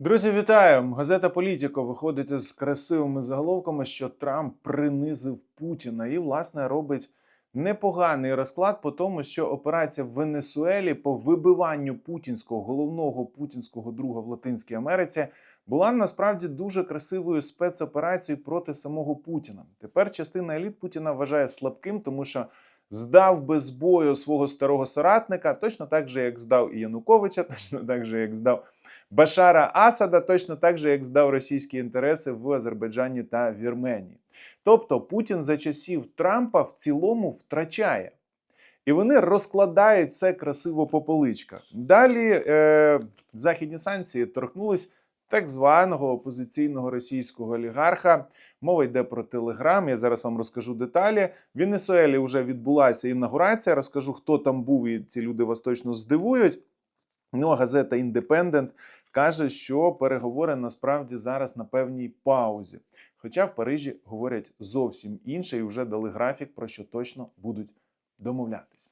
Друзі, вітаю! Газета Політіко виходить із красивими заголовками, що Трамп принизив Путіна і, власне, робить непоганий розклад по тому, що операція в Венесуелі по вибиванню путінського головного путінського друга в Латинській Америці була насправді дуже красивою спецоперацією проти самого Путіна. Тепер частина еліт Путіна вважає слабким, тому що здав без бою свого старого соратника, точно так же, як здав і Януковича, точно так же, як здав. Башара Асада точно так же, як здав російські інтереси в Азербайджані та Вірменії. Тобто Путін за часів Трампа в цілому втрачає. І вони розкладають все красиво по поличках. Далі е, західні санкції торкнулись так званого опозиційного російського олігарха. Мова йде про Телеграм. Я зараз вам розкажу деталі. В Венесуелі вже відбулася інаугурація. Розкажу, хто там був, і ці люди вас точно здивують. Ну, а газета Індепендент каже, що переговори насправді зараз на певній паузі. Хоча в Парижі говорять зовсім інше і вже дали графік, про що точно будуть домовлятись.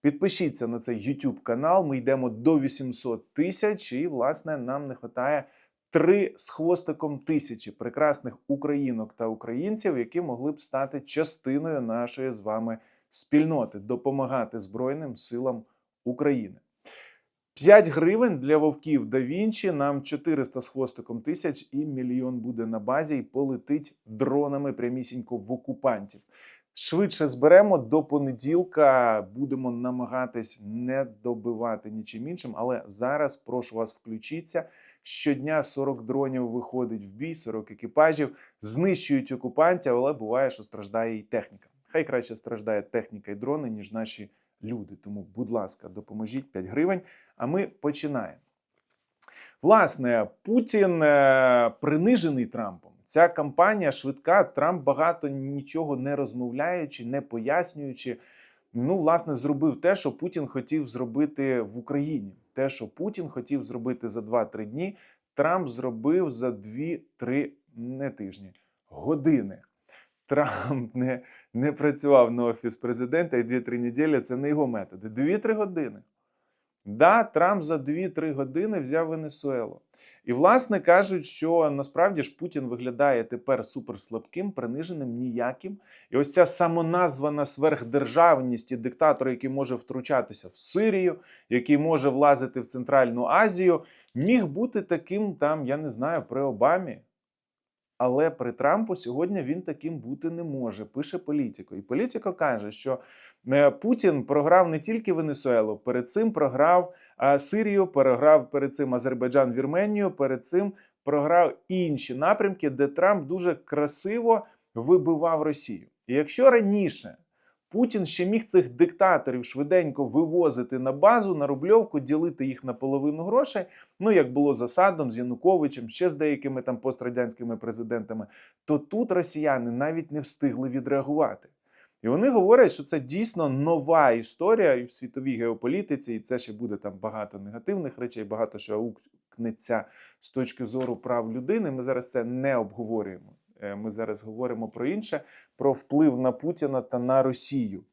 Підпишіться на цей YouTube канал. Ми йдемо до 800 тисяч, і, власне, нам не вистачає три з хвостиком тисячі прекрасних українок та українців, які могли б стати частиною нашої з вами спільноти, допомагати Збройним силам України. 5 гривень для вовків да Вінчі, нам 400 з хвостиком тисяч і мільйон буде на базі і полетить дронами прямісінько в окупантів. Швидше зберемо до понеділка. Будемо намагатись не добивати нічим іншим, але зараз прошу вас включіться. Щодня 40 дронів виходить в бій, 40 екіпажів, знищують окупантів, але буває, що страждає і техніка. Хай краще страждає техніка і дрони, ніж наші люди. Тому, будь ласка, допоможіть 5 гривень. А ми починаємо. Власне, Путін е, принижений Трампом. Ця кампанія швидка. Трамп багато нічого не розмовляючи, не пояснюючи. Ну, власне, зробив те, що Путін хотів зробити в Україні. Те, що Путін хотів зробити за 2-3 дні, Трамп зробив за 2-3 не тижні години. Трамп не, не працював на офіс президента і 2-3 неділі це не його методи. 2-3 години. Да, Трамп за 2-3 години взяв Венесуелу. І, власне, кажуть, що насправді ж Путін виглядає тепер суперслабким, приниженим, ніяким. І ось ця самоназвана сверхдержавність і диктатор, який може втручатися в Сирію, який може влазити в Центральну Азію, міг бути таким там, я не знаю, при Обамі. Але при Трампу сьогодні він таким бути не може, пише політико. І політико каже, що е, Путін програв не тільки Венесуелу, перед цим програв Сирію, програв перед цим Азербайджан, Вірменію, перед цим програв інші напрямки, де Трамп дуже красиво вибивав Росію. І якщо раніше Путін ще міг цих диктаторів швиденько вивозити на базу, на рубльовку, ділити їх на половину грошей. Ну як було з Асадом, з Януковичем, ще з деякими там пострадянськими президентами, то тут росіяни навіть не встигли відреагувати. І вони говорять, що це дійсно нова історія і в світовій геополітиці, і це ще буде там багато негативних речей, багато що аукнеться з точки зору прав людини. Ми зараз це не обговорюємо. Е, Ми зараз говоримо про інше, про вплив на Путіна та на Росію.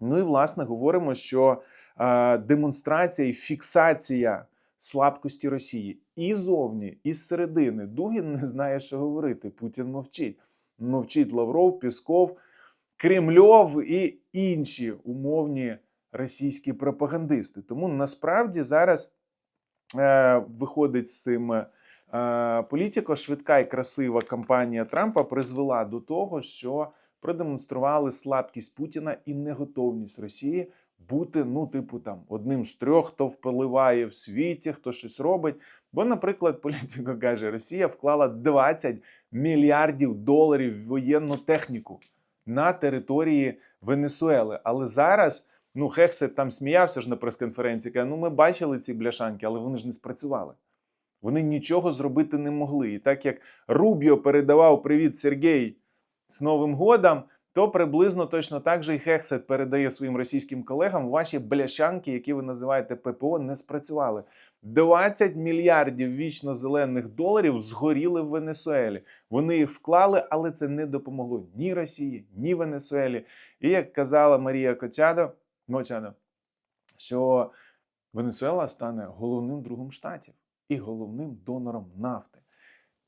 Ну і власне говоримо, що е, демонстрація і фіксація слабкості Росії і зовні, і зсередини. Дугін не знає, що говорити. Путін мовчить. Мовчить Лавров, Пісков, Кремльов і інші умовні російські пропагандисти. Тому насправді зараз е, виходить з цим. Е, Політико швидка і красива кампанія Трампа призвела до того, що продемонстрували слабкість Путіна і неготовність Росії бути, ну, типу, там одним з трьох, хто впливає в світі, хто щось робить. Бо, наприклад, політико каже, Росія вклала 20 мільярдів доларів в воєнну техніку на території Венесуели. Але зараз. Ну, Хексет там сміявся ж на прес-конференції, каже, ну ми бачили ці бляшанки, але вони ж не спрацювали. Вони нічого зробити не могли. І так як Рубіо передавав привіт Сергій з Новим годом, то приблизно точно так же і Хексет передає своїм російським колегам ваші бляшанки, які ви називаєте ППО, не спрацювали. 20 мільярдів вічно зелених доларів згоріли в Венесуелі. Вони їх вклали, але це не допомогло ні Росії, ні Венесуелі. І як казала Марія Кочадо, Мочадо, що Венесуела стане головним другом штатів. І головним донором нафти.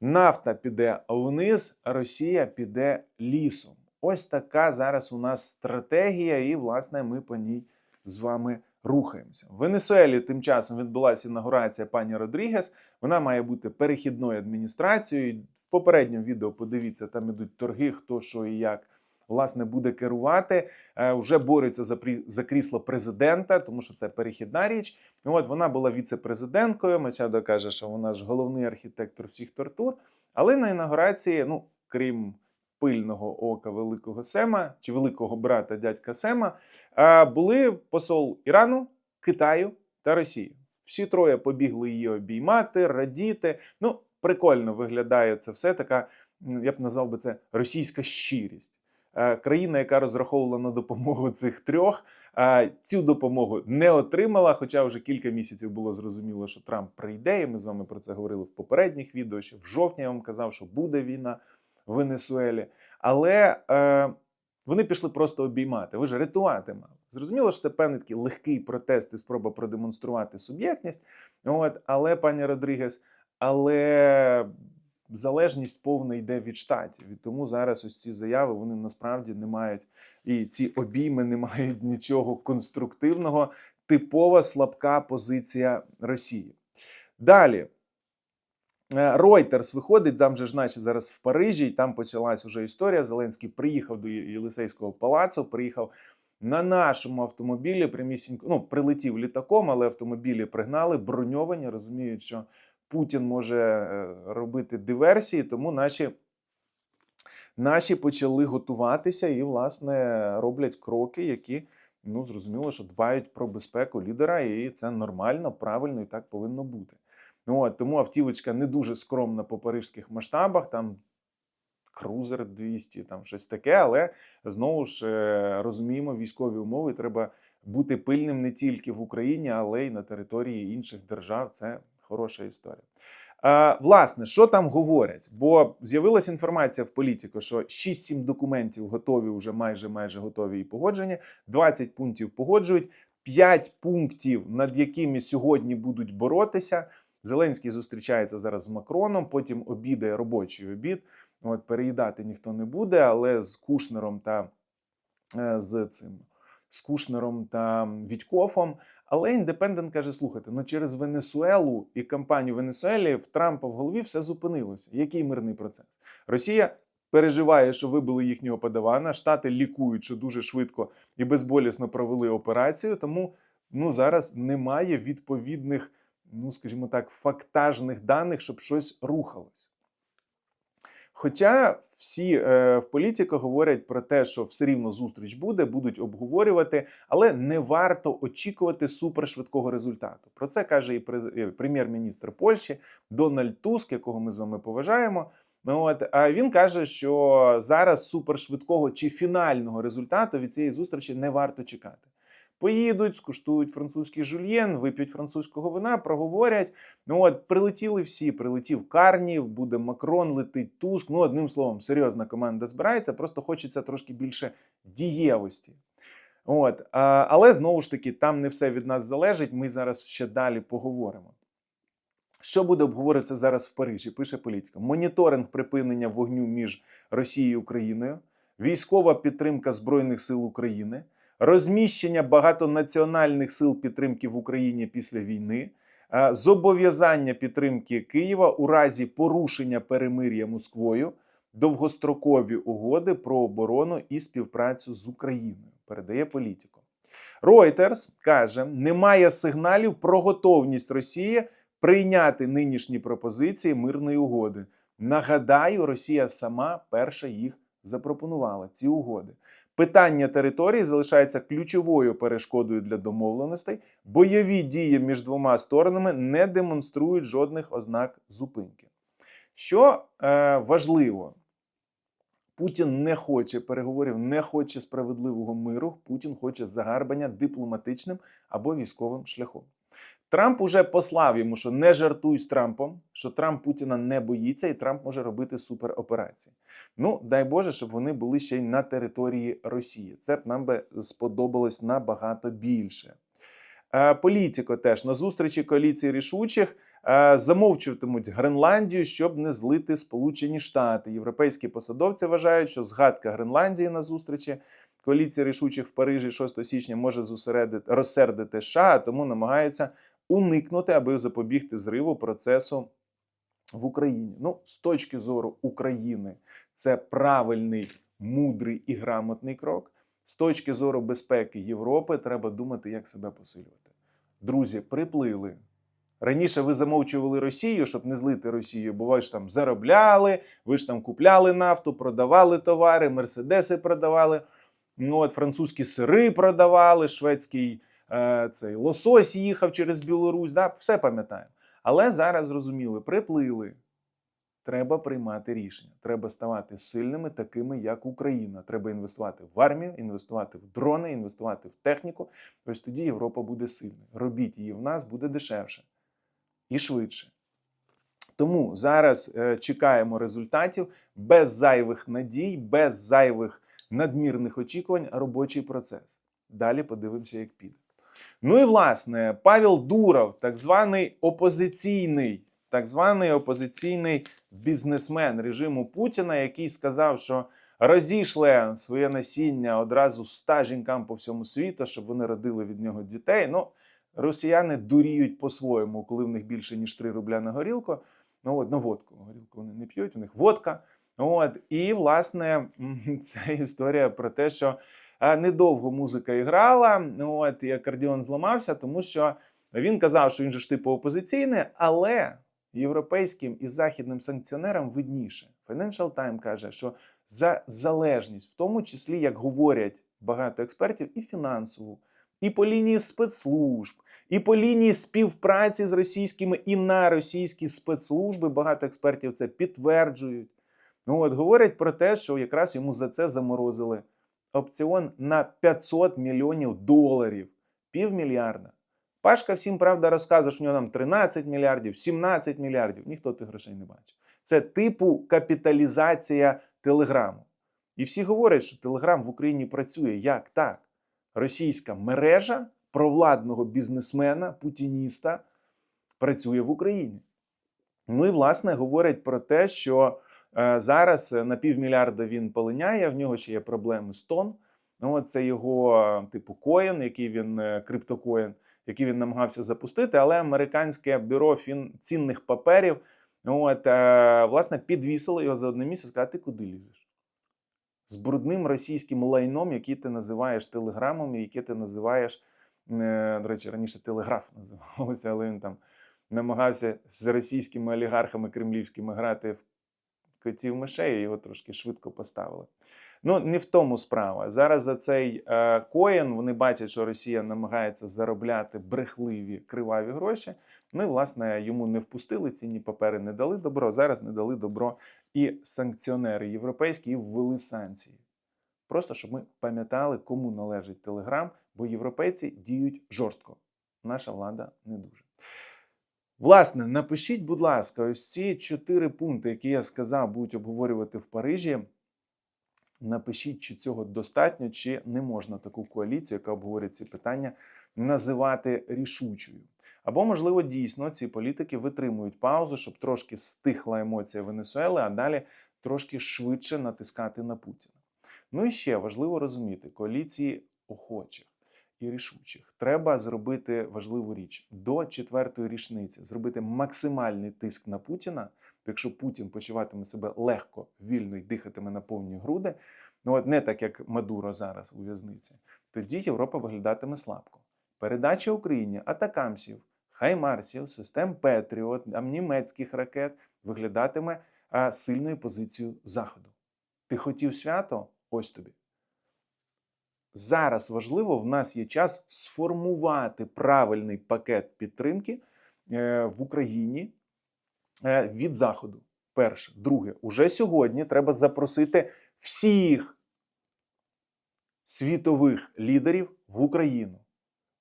Нафта піде вниз, Росія піде лісом. Ось така зараз у нас стратегія, і, власне, ми по ній з вами рухаємося. В Венесуелі тим часом відбулася інаугурація пані Родрігес. Вона має бути перехідною адміністрацією. В попередньому відео подивіться, там ідуть торги, хто що і як власне буде керувати. Е, Вже борються за за крісло президента, тому що це перехідна річ. От вона була віце-президенткою. Мачадо каже, що вона ж головний архітектор всіх тортур. Але на інаугурації, ну крім пильного ока великого Сема чи великого брата дядька Сема, е, були посол Ірану, Китаю та Росії. Всі троє побігли її обіймати, радіти. Ну, прикольно виглядає це все. Така, я б назвав би це російська щирість. Е, Країна, яка розраховувала на допомогу цих трьох, е, цю допомогу не отримала. Хоча вже кілька місяців було зрозуміло, що Трамп прийде. І ми з вами про це говорили в попередніх відео. Ще в жовтні я вам казав, що буде війна в Венесуелі. Але е, вони пішли просто обіймати. Ви ж рятувати мали. Зрозуміло, що це певний такий легкий протест і спроба продемонструвати суб'єктність. От, але, пані Родрігес, але залежність повна йде від штатів. І тому зараз ось ці заяви вони насправді не мають, і ці обійми не мають нічого конструктивного. Типова слабка позиція Росії. Далі. Reuters виходить, там же ж наче зараз в Парижі, і там почалась уже історія. Зеленський приїхав до Єлисейського палацу, приїхав на нашому автомобілі, прямісінько, ну, прилетів літаком, але автомобілі пригнали, броньовані, розуміють, що Путін може е, робити диверсії, тому наші, наші почали готуватися і, власне, роблять кроки, які, ну, зрозуміло, що дбають про безпеку лідера, і це нормально, правильно і так повинно бути. Ну, от, тому автівочка не дуже скромна по парижських масштабах, там крузер 200, там щось таке, але знову ж е, розуміємо військові умови. Треба бути пильним не тільки в Україні, але й на території інших держав. Це хороша історія. Е, власне, що там говорять? Бо з'явилася інформація в політику, що 6-7 документів готові, вже майже майже готові і погоджені. 20 пунктів погоджують, 5 пунктів, над якими сьогодні будуть боротися. Зеленський зустрічається зараз з Макроном, потім обідає робочий обід. От переїдати ніхто не буде, але з Кушнером та е, з цим з Кушнером та Відькофом. Але індепендент каже: слухайте, ну через Венесуелу і кампанію Венесуелі в Трампа в голові все зупинилося. Який мирний процес? Росія переживає, що вибили їхнього подавана. Штати лікують, що дуже швидко і безболісно провели операцію. Тому ну зараз немає відповідних, ну скажімо так, фактажних даних, щоб щось рухалось. Хоча всі е, в політику говорять про те, що все рівно зустріч буде, будуть обговорювати, але не варто очікувати супершвидкого результату. Про це каже і прем'єр-міністр Польщі Дональд Туск, якого ми з вами поважаємо. Ну от а він каже, що зараз супершвидкого чи фінального результату від цієї зустрічі не варто чекати. Поїдуть, скуштують французький жульєн, вип'ють французького вина, проговорять. Ну от прилетіли всі. Прилетів Карнів, буде Макрон, летить Туск. Ну, одним словом, серйозна команда збирається. Просто хочеться трошки більше дієвості. От, але знову ж таки, там не все від нас залежить. Ми зараз ще далі поговоримо. Що буде обговорюватися зараз в Парижі? Пише політика: моніторинг припинення вогню між Росією і Україною, військова підтримка Збройних сил України, розміщення багатонаціональних сил підтримки в Україні після війни, е, зобов'язання підтримки Києва у разі порушення перемир'я Москвою, довгострокові угоди про оборону і співпрацю з Україною. Передає політику. Reuters каже, немає сигналів про готовність Росії прийняти нинішні пропозиції мирної угоди. Нагадаю, Росія сама перша їх запропонувала ці угоди. Питання території залишається ключовою перешкодою для домовленостей. Бойові дії між двома сторонами не демонструють жодних ознак зупинки. Що е, важливо, Путін не хоче переговорів, не хоче справедливого миру. Путін хоче загарбання дипломатичним або військовим шляхом. Трамп уже послав йому, що не жартуй з Трампом, що Трамп Путіна не боїться, і Трамп може робити супероперації. Ну, дай Боже, щоб вони були ще й на території Росії. Це б нам би сподобалось набагато більше. Е, Політико теж на зустрічі коаліції рішучих е, замовчуватимуть Гренландію, щоб не злити Сполучені Штати. Європейські посадовці вважають, що згадка Гренландії на зустрічі коаліції рішучих в Парижі 6 січня може зосередити розсердити США, тому намагаються уникнути, аби запобігти зриву процесу в Україні. Ну, з точки зору України, це правильний, мудрий і грамотний крок. З точки зору безпеки Європи, треба думати, як себе посилювати. Друзі, приплили. Раніше ви замовчували Росію, щоб не злити Росію, бо ви ж там заробляли, ви ж там купляли нафту, продавали товари, мерседеси продавали. Ну, от французькі сири продавали, шведський е, цей лосось їхав через Білорусь. Да? Все пам'ятаємо. Але зараз зрозуміли, приплили. Треба приймати рішення. Треба ставати сильними, такими як Україна. Треба інвестувати в армію, інвестувати в дрони, інвестувати в техніку. Ось тоді Європа буде сильною. Робіть її в нас буде дешевше і швидше. Тому зараз е, чекаємо результатів без зайвих надій, без зайвих надмірних очікувань робочий процес. Далі подивимося, як піде. Ну і власне, Павел Дуров, так званий опозиційний, так званий опозиційний бізнесмен режиму Путіна, який сказав, що розійшле своє насіння одразу ста жінкам по всьому світу, щоб вони родили від нього дітей. Ну, росіяни дуріють по-своєму, коли в них більше ніж 3 рубля на горілку. Ну от на водку. Горілку вони не п'ють, у них водка. От і власне ця історія про те, що недовго музика іграла. От і акордіон зламався, тому що він казав, що він же ж типу опозиційний, але європейським і західним санкціонерам видніше. Financial Times каже, що за залежність, в тому числі, як говорять багато експертів, і фінансову, і по лінії спецслужб, і по лінії співпраці з російськими і на російські спецслужби, багато експертів це підтверджують. Ну от говорять про те, що якраз йому за це заморозили опціон на 500 мільйонів доларів, півмільярда. Пашка всім правда розказує, що у нього там 13 мільярдів, 17 мільярдів. Ніхто тих грошей не бачить. Це типу капіталізація Телеграму. І всі говорять, що Телеграм в Україні працює як так. Російська мережа провладного бізнесмена, путініста працює в Україні. Ну і власне говорять про те, що зараз на півмільярда він полиняє, в нього ще є проблеми з тон. Ну, це його е, типу коін, який він е, криптокоін, який він намагався запустити, але американське бюро фін... цінних паперів от, е, власне підвісило його за одне місце, сказати, ти куди лізеш? З брудним російським лайном, який ти називаєш телеграмом, і яке ти називаєш, е, до речі, раніше телеграф називалося, але він там намагався з російськими олігархами кремлівськими грати в котів мишей, його трошки швидко поставили. Ну, не в тому справа. Зараз за цей е, коін вони бачать, що Росія намагається заробляти брехливі криваві гроші. І власне йому не впустили цінні папери, не дали добро. Зараз не дали добро і санкціонери європейські і ввели санкції. Просто щоб ми пам'ятали, кому належить Телеграм, бо європейці діють жорстко. Наша влада не дуже. Власне, напишіть, будь ласка, ось ці чотири пункти, які я сказав, будуть обговорювати в Парижі. Напишіть, чи цього достатньо, чи не можна таку коаліцію, яка обговорює ці питання, називати рішучою. Або, можливо, дійсно ці політики витримують паузу, щоб трошки стихла емоція Венесуели, а далі трошки швидше натискати на Путіна. Ну і ще важливо розуміти, коаліції охочих і рішучих треба зробити важливу річ до четвертої річниці, зробити максимальний тиск на Путіна. Якщо Путін почуватиме себе легко, вільно і дихатиме на повні груди, ну от не так як Мадуро зараз у в'язниці, тоді Європа виглядатиме слабко. Передача Україні атакамсів, хаймарсів, систем Петріот, німецьких ракет виглядатиме сильною позицією Заходу. Ти хотів свято? Ось тобі. Зараз важливо, в нас є час сформувати правильний пакет підтримки е, в Україні е, від Заходу. Перше. Друге, уже сьогодні треба запросити всіх світових лідерів в Україну.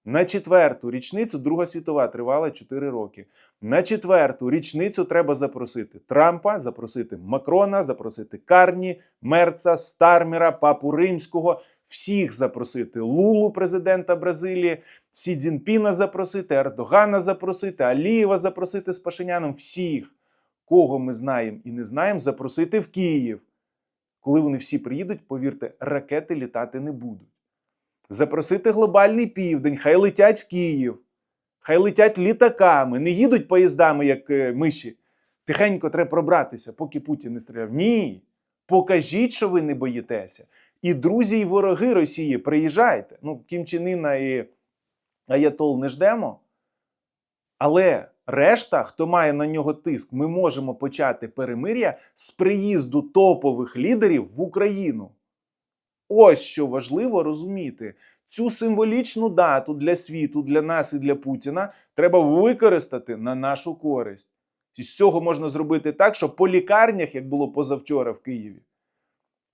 На четверту річницю Друга світова тривала 4 роки. На четверту річницю треба запросити Трампа, запросити Макрона, запросити Карні, Мерца, Стармера, Папу Римського, всіх запросити: Лулу, президента Бразилії, Сі Цзінпіна запросити, Ердогана запросити, Алієва запросити з Пашиняном. Всіх, кого ми знаємо і не знаємо, запросити в Київ. Коли вони всі приїдуть, повірте, ракети літати не будуть. Запросити глобальний південь, хай летять в Київ, хай летять літаками, не їдуть поїздами, як е, миші. Тихенько треба пробратися, поки Путін не стріляв. Ні. Покажіть, що ви не боїтеся. І друзі, і вороги Росії, приїжджайте. Ну, Кім Чен Іна і Аятол не ждемо. Але решта, хто має на нього тиск, ми можемо почати перемир'я з приїзду топових лідерів в Україну. Ось що важливо розуміти. Цю символічну дату для світу, для нас і для Путіна треба використати на нашу користь. І з цього можна зробити так, щоб по лікарнях, як було позавчора в Києві,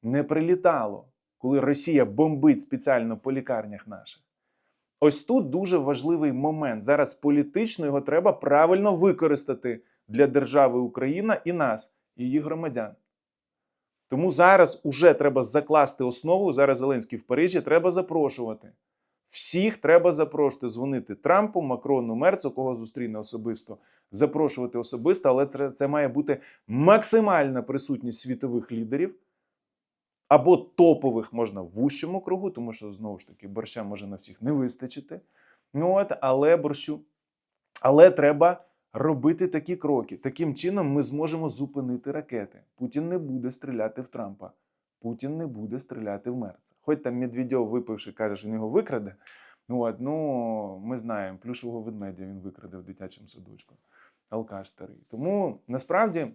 не прилітало, коли Росія бомбить спеціально по лікарнях наших. Ось тут дуже важливий момент. Зараз політично його треба правильно використати для держави Україна і нас, її громадян. Тому зараз уже треба закласти основу. Зараз Зеленський в Парижі треба запрошувати. Всіх треба запрошувати, дзвонити Трампу, Макрону, Мерцу, кого зустріне особисто, запрошувати особисто, але це має бути максимальна присутність світових лідерів або топових можна в вущому кругу, тому що знову ж таки борща може на всіх не вистачити. Ну от, але борщу. Але треба робити такі кроки. Таким чином ми зможемо зупинити ракети. Путін не буде стріляти в Трампа. Путін не буде стріляти в Мерца. Хоч там Медведєв, випивши, каже, що він його викраде. Ну, от, ну, ми знаємо, плюшового ведмедя він викраде в дитячому садочку. Алкаш старий. Тому насправді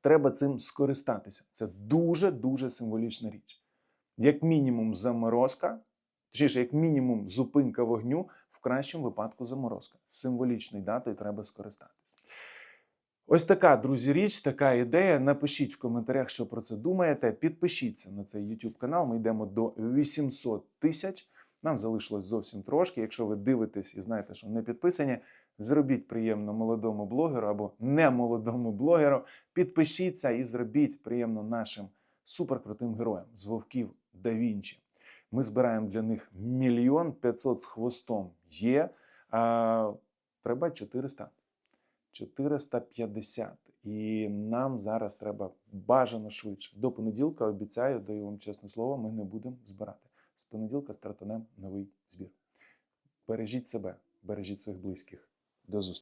треба цим скористатися. Це дуже-дуже символічна річ. Як мінімум, заморозка, точніше, як мінімум, зупинка вогню, в кращому випадку заморозка. Символічною датою треба скористатися. Ось така, друзі, річ, така ідея. Напишіть в коментарях, що про це думаєте. Підпишіться на цей YouTube канал. Ми йдемо до 800 тисяч. Нам залишилось зовсім трошки. Якщо ви дивитесь і знаєте, що не підписані, зробіть приємно молодому блогеру або не молодому блогеру. Підпишіться і зробіть приємно нашим суперкрутим героям з вовків да Вінчі. Ми збираємо для них мільйон п'ятсот з хвостом є. А, треба 400. 450. І нам зараз треба бажано швидше. До понеділка обіцяю, даю вам чесне слово, ми не будемо збирати. З понеділка стартанемо новий збір. Бережіть себе, бережіть своїх близьких. До зустрічі.